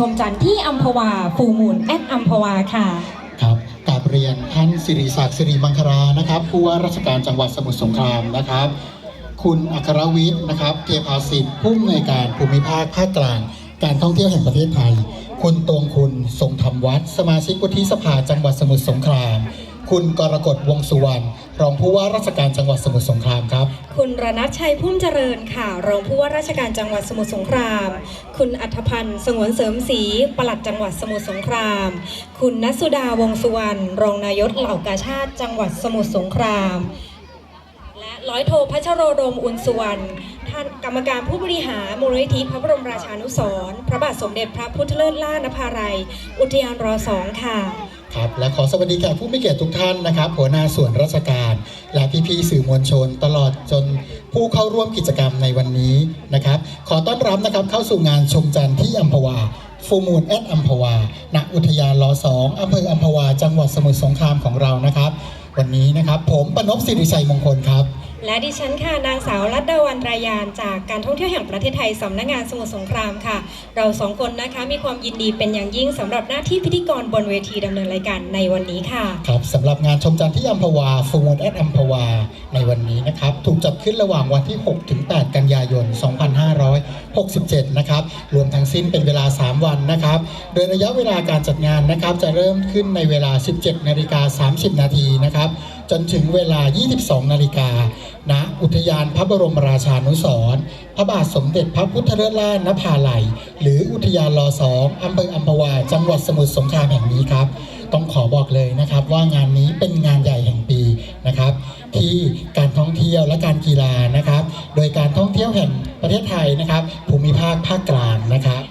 ชมจันทร์ที่อัมพวาฟูมูลแอดอัมพวาค่ะ ครับกราบเรียนท่านสิริศักดิ์สิริมังคลานะครับผู้ว่าราชการจังหวัดสมุทรสงครามนะครับ คุณอัครวิทย์นะครับเทพาสิทธิ์ผู้อำนวยการภูมิภาคภาคกลาง การท่องเที่ยวแห่งประเทศไทย คุณตรงคุณทรงธรรมวัฒน์สมาชิกวุฒิสภาจังหวัดสมุทรสงคราม คุณกรกฎวงสุวรรณรองผู้ว่าราชการจังหวัดสมุทรสงครามครับ คุณรณัชชัยพุ่มเจริญค่ะ รองผู้ว่าราชการจังหวัดสมุทรสงคราม คุณอัธพันธ์สงวนเสริมศรีปลัดจังหวัดสมุทรสงคราม คุณนัสุดาวงสุวรรณรองนายกเหล่ากาชาติจังหวัดสมุทรสงคราม และร้อยโทพัชโรดมอุลสุวรรณท่านกรรมการผู้บริหารมูลนิธิพระบรมราชานุสรณ์พระบาทสมเด็จพระพุทธเลิศล่านภาลัย อุทยานรอสองค่ะ ครับและขอสวัสดีแขกผู้มีเกียรติทุกท่านนะครับหัวหน้าส่วนราชการ และพี่ๆสื่อมวลชน ตลอดจนผู้เข้าร่วมกิจกรรมในวันนี้นะครับ ขอต้อนรับนะครับเข้าสู่งานชมจันทร์ที่อัมพวาฟูมูลแอดอัมพวาณอุทยานลอสองอำเภออัมพวา จังหวัดสมุทรสงครามของเรานะครับ วันนี้นะครับ ผมปนพสิริชัยมงคลครับ และดิฉันค่ะนางสาวรัตดาวันรายานจากการท่องเที่ยวแห่งประเทศไทยสำนักงานสมุทรสงครามค่ะ เราสองคนนะคะมีความยินดีเป็นอย่างยิ่งสำหรับหน้าที่พิธีกรบนเวทีดำเนินรายการในวันนี้ค่ะครับสำหรับงานชมจันทร์ที่อัมพวาฟูมูลแอดอัมพวาในวันนี้นะครับ ถูกจัดขึ้นระหว่างวันที่ 6 ถึง 8 กันยายน 2567 นะครับ รวมทั้งสิ้นเป็นเวลา 3 วันนะครับ โดยระยะเวลาการจัดงานนะครับ จะเริ่มขึ้นในเวลา 17 นาฬิกา 30 นาทีนะครับ จนถึงเวลา 22 นาฬิกาณอุทยานพระบรมราชานุสรพระบาทสมเด็จพระพุทธเลิศล่านภาลัยหรืออุทยานรอสองอำเภออัมพวา จังหวัดสมุทรสงครามแห่งนี้ครับ ต้องขอบอกเลยนะครับว่างานนี้เป็นงานใหญ่แห่งปี นะครับ ที่การท่องเที่ยวและการกีฬานะครับ โดยการท่องเที่ยวแห่งประเทศไทยนะครับ ภูมิภาคภาคกลางนะครับ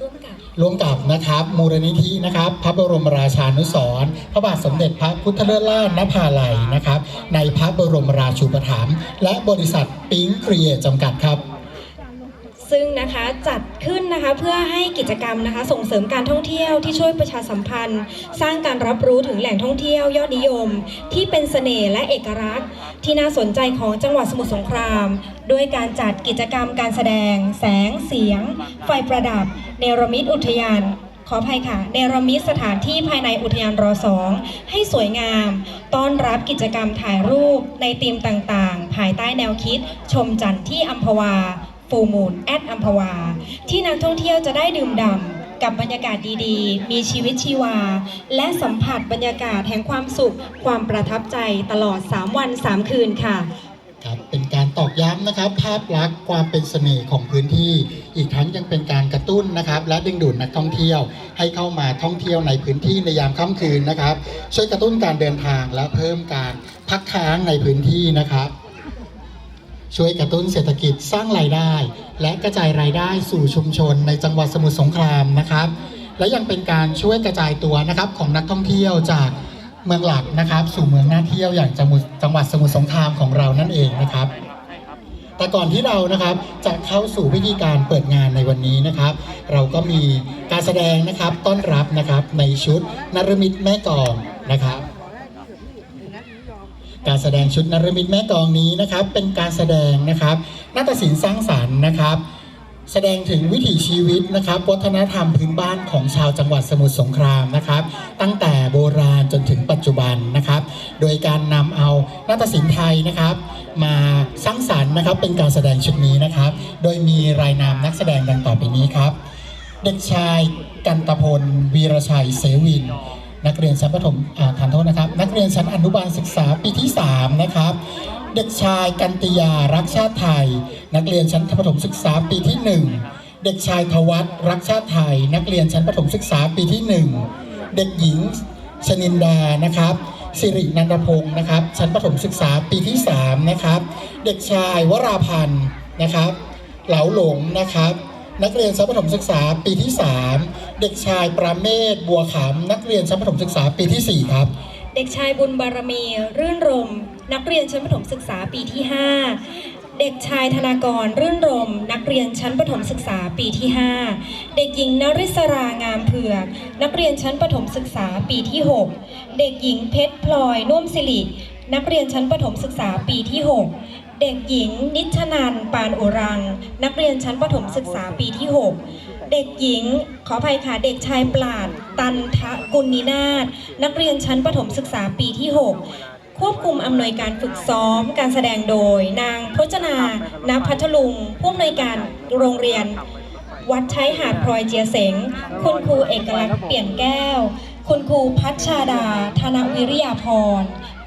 ร่วมกับร่วมกับนะครับมูลนิธินะครับ พระบรมราชานุสรณ์พระบาทสมเด็จพระพุทธเลิศล่านภาลัยนะครับ ในพระบรมราชูปถัมภ์และบริษัทปิ๊งครีเอทจำกัดครับ ซึ่งนะคะจัดขึ้นนะคะเพื่อให้กิจกรรมนะคะ ส่งเสริมการท่องเที่ยวที่ช่วยประชาสัมพันธ์ สร้างการรับรู้ถึงแหล่งท่องเที่ยวยอดนิยม ที่เป็นเสน่ห์และเอกลักษณ์ ที่น่าสนใจของจังหวัดสมุทรสงครามด้วยการจัดกิจกรรมการแสดง แสงเสียง ไฟประดับ เนรมิตอุทยานขออภัยค่ะเนรมิตสถานที่ภายในอุทยานรอสองให้สวยงาม ต้อนรับกิจกรรมถ่ายรูปในธีมต่างๆ ภายใต้แนวคิด ชมจันทร์ที่อัมพวา ฟูมูลแอดอัมพวา ที่นักท่องเที่ยวจะได้ดื่มด่ำกับบรรยากาศดีๆ มีชีวิตชีวา และสัมผัสบรรยากาศแห่งความสุข ความประทับใจตลอด 3 วัน 3 คืนค่ะครับเป็นการตอกย้ำนะครับ ภาพลักษณ์ความเป็นเสน่ห์ของพื้นที่ อีกทั้งยังเป็นการกระตุ้นนะครับ และดึงดูดนักท่องเที่ยว ให้เข้ามาท่องเที่ยวในพื้นที่ในยามค่ำคืนนะครับ ช่วยกระตุ้นการเดินทางและเพิ่มการพักค้างในพื้นที่นะครับ ช่วยกระตุ้นเศรษฐกิจสร้างรายได้ และกระจายรายได้สู่ชุมชนในจังหวัดสมุทรสงครามนะครับ และยังเป็นการช่วยกระจายตัวนะครับของนักท่องเที่ยวจากเมืองหลักนะครับ สู่เมืองน่าเที่ยวอย่างจังหวัดสมุทรสงครามของเรานั่นเองนะครับแต่ก่อนที่เรานะครับจะเข้าสู่พิธีการเปิดงานในวันนี้นะครับ เราก็มีการแสดงนะครับต้อนรับนะครับในชุดนรมิตแม่กลองนะครับ การแสดงชุดนรมิตแม่กองนี้นะครับ เป็นการแสดงนะครับนาฏศิลป์สร้างสรรค์นะครับ แสดงถึงวิถีชีวิตนะครับ วัฒนธรรมพื้นบ้านของชาวจังหวัดสมุทรสงครามนะครับ ตั้งแต่โบราณจนถึงปัจจุบันนะครับ โดยการนำเอานาฏศิลป์ไทยนะครับ มาสร้างสรรค์นะครับ เป็นการแสดงชุดนี้นะครับ โดยมีรายนามนักแสดงดังต่อไปนี้ครับ เด็กชายกันตพลวีรชัยเสวิน นักเรียนชั้นประถมอ่าทานโทษนะครับ นักเรียนชั้นอนุบาลศึกษาปีที่ 3 นะครับ เด็กชายกันติยารักชาติไทย นักเรียนชั้นประถมศึกษาปีที่ 1 เด็กชายทวัตรักชาติไทย นักเรียนชั้นประถมศึกษาปีที่ 1 เด็กหญิงชนินดานะครับสิรินันทพงศ์นะครับ ชั้นประถมศึกษาปีที่ 3 นะครับ เด็กชายวราพันธ์นะครับ เหลาหลงนะครับ นักเรียนชั้นประถมศึกษาปีที่ 3 เด็กชายประเมศบัวขำนักเรียนชั้นประถมศึกษาปีที่ 4 ครับ เด็กชายบุญบารมี รื่นรม นักเรียนชั้นประถมศึกษาปีที่ 5 เด็กชายธนากร รื่นรม นักเรียนชั้นประถมศึกษาปีที่ 5 เด็กหญิงนริศรางามเผือก นักเรียนชั้นประถมศึกษาปีที่ 6 เด็กหญิงเพชรพลอยนุ่วมสิรินักเรียนชั้นประถมศึกษาปีที่ 6 เด็กหญิง นิชนันปานอุรัง นักเรียนชั้นประถมศึกษาปีที่ 6 เด็กหญิง ขออภัยค่ะ เด็กชายปราด ตันทะกุลนินาถนักเรียนชั้นประถมศึกษาปีที่ 6 ควบคุมอำนวยการฝึกซ้อม การแสดงโดย นางพจนาณพัทลุงผู้อำนวยการโรงเรียน วัดใช้หาดพลอยเจียเสง คุณครูเอกลักษณ์เปลี่ยนแก้ว คุณครูพัชชาดา ธนวิริยาพร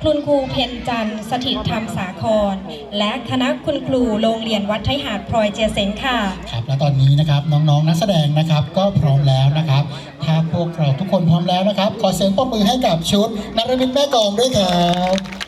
คุณครูเพนจันทร์สถิตธรรมสาคร และคณะคุณครูโรงเรียนวัดไทยหาดพลอยเจียเซงค่ะครับและตอนนี้นะครับน้องๆนักแสดงนะครับก็พร้อมแล้วนะครับถ้าพวกเราทุกคนพร้อมแล้วนะครับ ขอเสียงปรบมือให้กับชุดนารมิตแม่กองด้วยครับ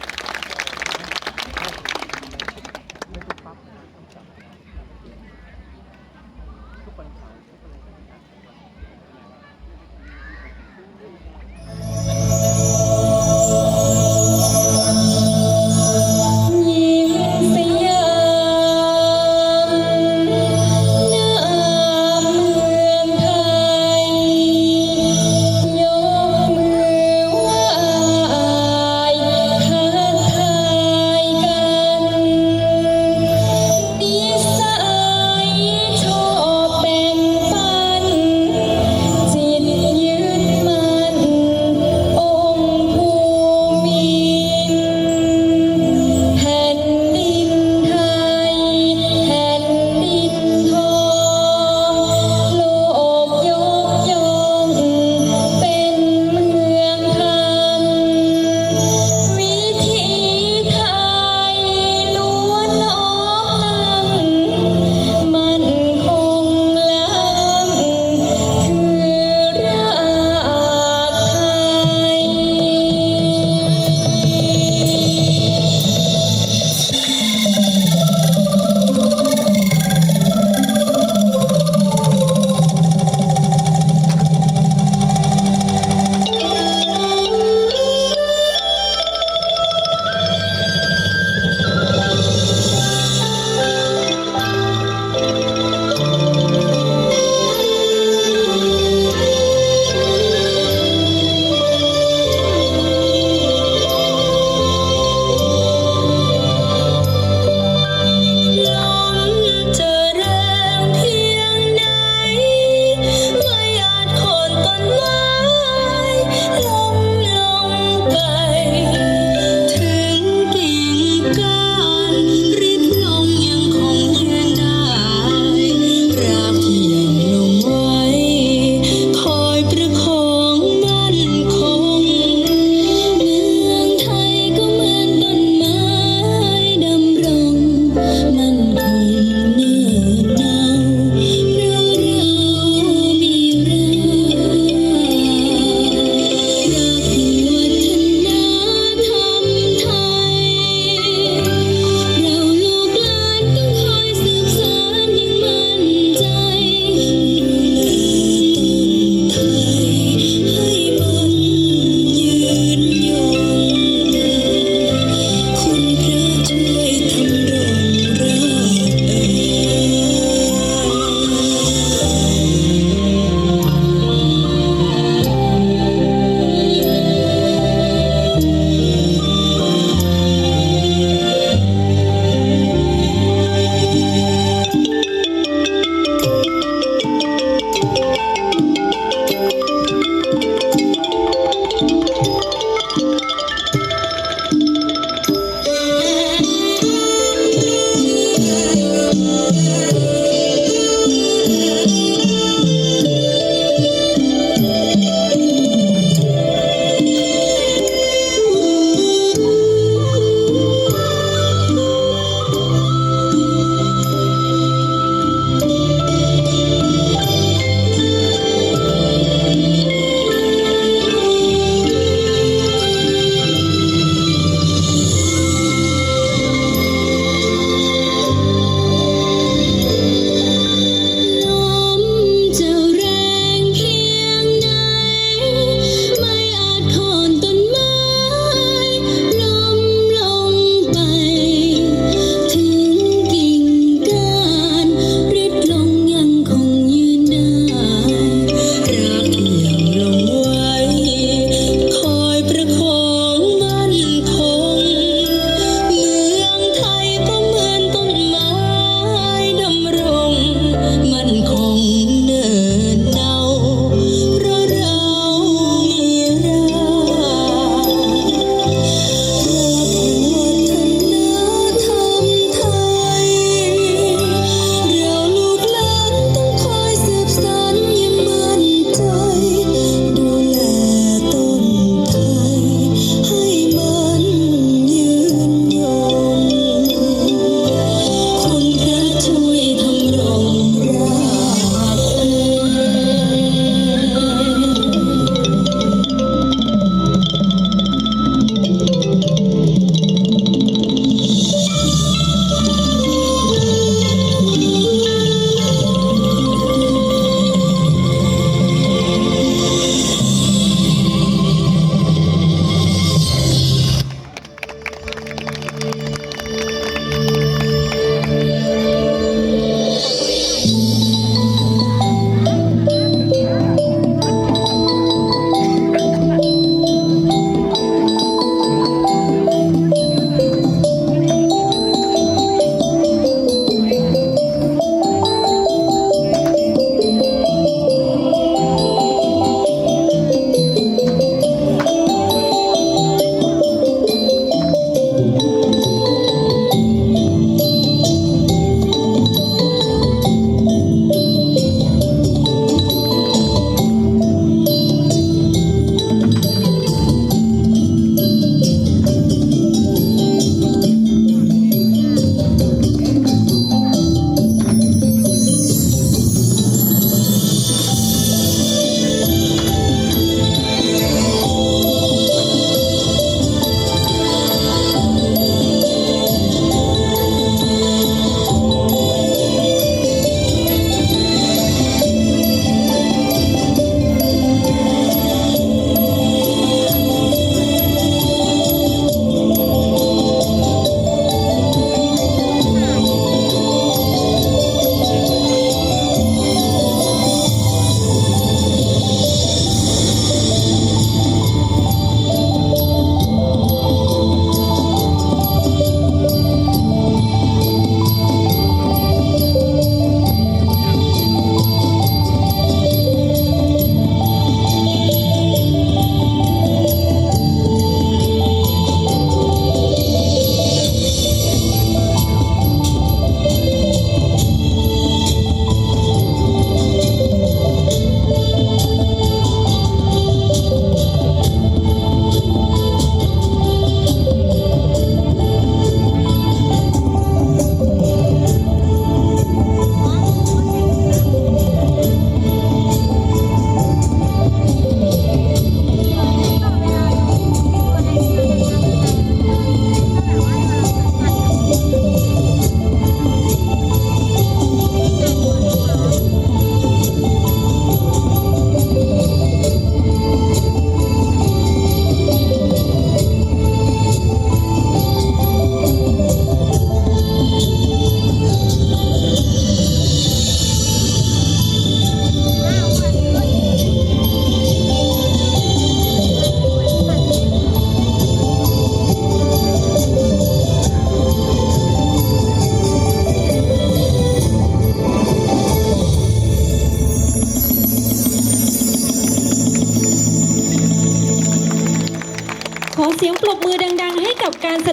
แส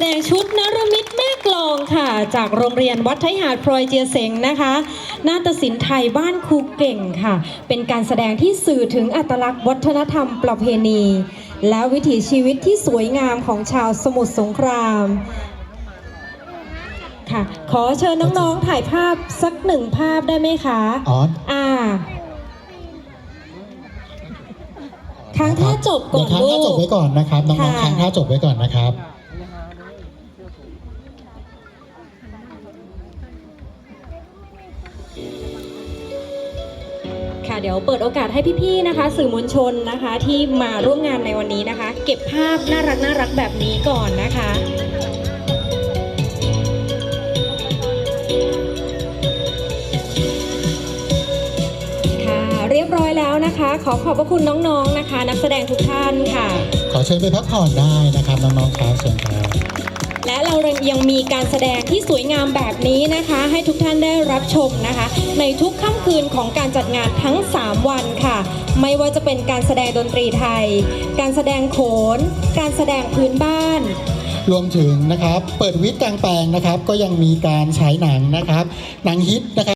ดงชุดนรมิตแม่กลองค่ะ จากโรงเรียนวัดไทยหาดพลอยเจียเสงนะคะนาฏศิลป์ไทยบ้านครูเก่งค่ะ เป็นการแสดงที่สื่อถึงอัตลักษณ์วัฒนธรรมประเพณี และวิถีชีวิตที่สวยงามของชาวสมุทรสงครามค่ะ ขอเชิญน้องๆถ่ายภาพสักหนึ่งภาพได้ไหมคะอ๋ออ่า ค้างท่าจบก่อนเดี๋ยวค้างท่าจบไว้ก่อนนะครับน้องค่ะๆค้างท่าจบไว้ก่อนนะครับ ค่ะเดี๋ยวเปิดโอกาสให้พี่ๆนะคะ สื่อมวลชนนะคะที่มาร่วมงานในวันนี้นะคะ เก็บภาพน่ารักน่ารักแบบนี้ก่อนนะคะ ยบร้อยแล้วนะคะ ขอขอบพระคุณน้องๆนะคะ นักแสดงทุกท่านค่ะ ขอเชิญไปพักผ่อนได้นะครับน้องๆครับเชิญครับและเรายังมีการแสดงที่สวยงามแบบนี้นะคะ ให้ทุกท่านได้รับชมนะคะ ในทุกค่ำคืนของการจัดงานทั้ง 3 วันค่ะ ไม่ว่าจะเป็นการแสดงดนตรีไทย การแสดงโขน การแสดงพื้นบ้าน รวมถึงนะครับ เปิดวิทย์กลางแปลงนะครับ ก็ยังมีการฉายหนังนะครับ หนังฮิตนะครับ